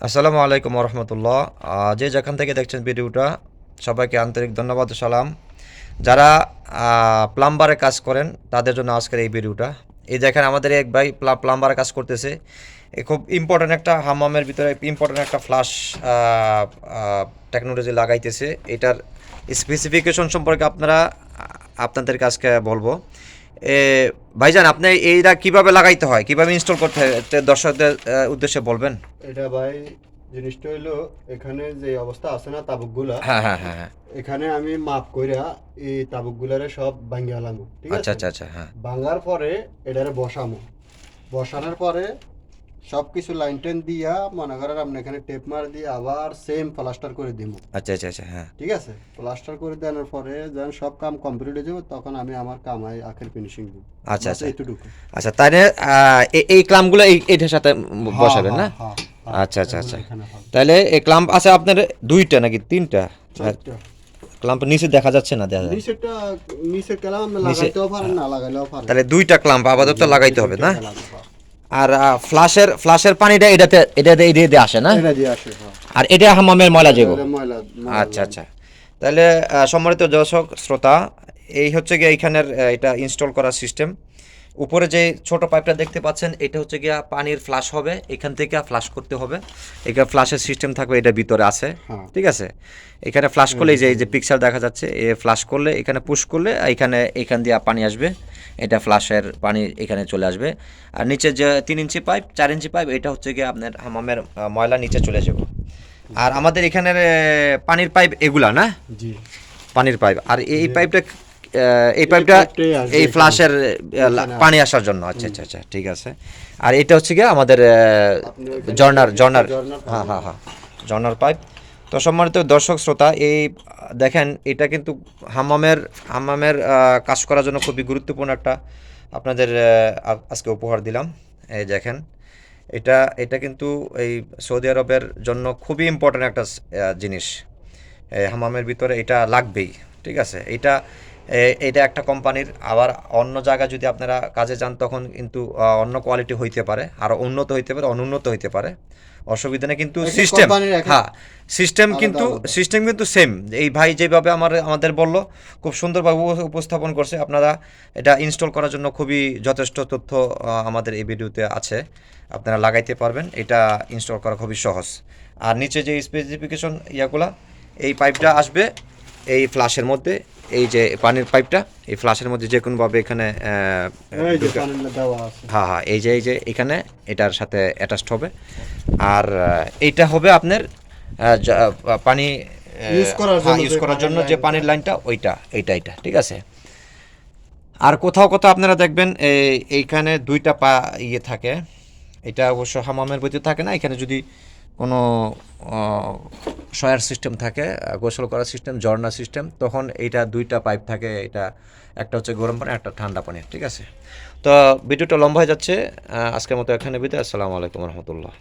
আসসালামু আলাইকুম রহমতুল্লাহ যে যেখান থেকে দেখছেন ভিডিওটা, সবাইকে আন্তরিক ধন্যবাদ সালাম। যারা প্লাম্বারে কাজ করেন, তাদের জন্য আজকের এই ভিডিওটা। এই দেখেন আমাদের এক ভাই প্লাম্বারে কাজ করতেছে। খুব ইম্পর্ট্যান্ট একটা হাম্মামের ভিতরে ইম্পর্ট্যান্ট একটা ফ্লাশ টেকনোলজি লাগাইতেছে। এটার স্পেসিফিকেশন সম্পর্কে আপনারা আপনাদের আজকে বলব। ভাইজান আপনি এইটা কীভাবে লাগাইতে হয়? কীভাবে ইনস্টল করতে হয়? দর্শকদের উদ্দেশ্যে বলবেন। এটা ভাই জিনিসটা হইল এখানে যে অবস্থা আছে না তাবুকগুলা হ্যাঁ হ্যাঁ হ্যাঁ হ্যাঁ। এখানে আমি মাপ কইরা এই তাবুকগুলারে সব ভাঙ্গা লামু ঠিক আচ্ছা আছে? আচ্ছা আচ্ছা হ্যাঁ। ভাঙার পরে এটারে বসামু। বসানোর পরে সব কিছু লাইন টেন দিয়া মনে করেন আপনি এখানে টেপ মার দিয়ে আবার সেম প্লাস্টার করে দিব আচ্ছা আচ্ছা আচ্ছা হ্যাঁ। ঠিক আছে? প্লাস্টার করে দেওয়ার পরে যখন সব কাম কমপ্লিট হয়ে যাবে তখন আমি আমার কামাই আখের ফিনিশিং দিব। আচ্ছা, আচ্ছা। এইটুকু আচ্ছা তাহলে এই ক্লাম্পগুলো এই এটার সাথে বসাবেন না? হ্যাঁ, হ্যাঁ, হ্যাঁ, আচ্ছা আচ্ছা। আচ্ছা। তাহলে এই ক্লাম্প আছে আপনার দুইটা নাকি তিনটা। ক্লাম্প নিচে দেখা যাচ্ছে না দেখা যায়? নিচেরটা নিচের কালাম লাগাইতেও পারেন না লাগাইলেও পারেন। তাহলে দুইটা ক্লাম্প আপাতত লাগাইতে হবে না। আর ফ্লাশের ফ্লাশের পানিটা এটাতে এটাতে এই দিয়ে আসে না? দিয়ে হ্যাঁ। আর এটা হামামের ময়লা যাব আচ্ছা আচ্ছা। তাহলে সম্মানিত দর্শক শ্রোতা এই হচ্ছে গিয়ে এইখানের এটা ইনস্টল করার সিস্টেম উপরে যে ছোট পাইপটা দেখতে পাচ্ছেন এটা হচ্ছে গিয়া পানির ফ্লাশ হবে। এখান থেকে ফ্লাশ করতে হবে। এখানে ফ্লাশের সিস্টেম থাকবে এটা ভিতরে আছে। হ্যাঁ। ঠিক আছে? এখানে ফ্লাশ করলে যে এই যে পিকচার দেখা যাচ্ছে এ ফ্লাশ করলে এখানে পুশ করলে এখানে এখান দিয়ে পানি আসবে। এটা ফ্লাশের পানি এখানে চলে আসবে। আর নিচে যে তিন ইঞ্চি পাইপ চার ইঞ্চি পাইপ এটা হচ্ছে গিয়ে আপনার হামামের ময়লা নিচে চলে যাবে। আর আমাদের এখানের পানির পাইপ এগুলা না? জি। পানির পাইপ আর এই পাইপটা এই পাইপটা এই ফ্লাশের পানি আসার জন্য। আচ্ছা আচ্ছা আচ্ছা ঠিক আছে। আর এটা হচ্ছে গিয়ে আমাদের জর্নার জর্নার হ্যাঁ হ্যাঁ হ্যাঁ। জর্নার পাইপ তো সম্মানিত দর্শক শ্রোতা এই দেখেন এটা কিন্তু হাম্মামের হাম্মামের কাজ করার জন্য খুবই গুরুত্বপূর্ণ একটা আপনাদের আজকে উপহার দিলাম। এই দেখেন এটা এটা কিন্তু এই সৌদি আরবের জন্য খুবই ইম্পর্ট্যান্ট একটা জিনিস। হামামের ভিতরে এটা লাগবেই ঠিক আছে? এটা এটা একটা কোম্পানির আবার অন্য জায়গায় যদি আপনারা কাজে যান তখন কিন্তু অন্য কোয়ালিটি হইতে পারে আর উন্নত হইতে পারে অনুন্নত হইতে পারে। অসুবিধা নেই কিন্তু সিস্টেম হ্যাঁ সিস্টেম কিন্তু সিস্টেম কিন্তু সেম এই ভাই যেভাবে আমার আমাদের বলল খুব সুন্দরভাবে উপস্থাপন করছে। আপনারা এটা ইনস্টল করার জন্য খুবই যথেষ্ট তথ্য আমাদের এই ভিডিওতে আছে। আপনারা লাগাইতে পারবেন এটা ইনস্টল করা খুবই সহজ। আর নিচে যে স্পেসিফিকেশন ইয়াগুলা এই পাইপটা আসবে এই ফ্লাশের মধ্যে এই যে পানির পাইপটা এই ফ্লাশের মধ্যে যে কোনোভাবে এখানে হ্যাঁ হ্যাঁ এই যে এই যে এখানে এটার সাথে অ্যাটাচড হবে। আর এইটা হবে আপনার পানি Use করার জন্য ইউজ করার জন্য যে পানির লাইনটা ওইটা এইটা এইটা ঠিক আছে? আর কোথাও কোথাও আপনারা দেখবেন এই এইখানে দুইটা পা ইয়ে থাকে। এটা অবশ্য হামামের ভিতরে থাকে না এখানে যদি কোনো শয়ার সিস্টেম থাকে গোসল করার সিস্টেম, ঝর্ণা সিস্টেম, তখন এইটা দুইটা পাইপ থাকে এটা একটা হচ্ছে গরম পানি, একটা ঠান্ডা পানি, ঠিক আছে? তো ভিডিওটা লম্বা হয়ে যাচ্ছে আজকের মতো এখানে বিদায়, আসসালামু আলাইকুম রহমতুল্লাহ।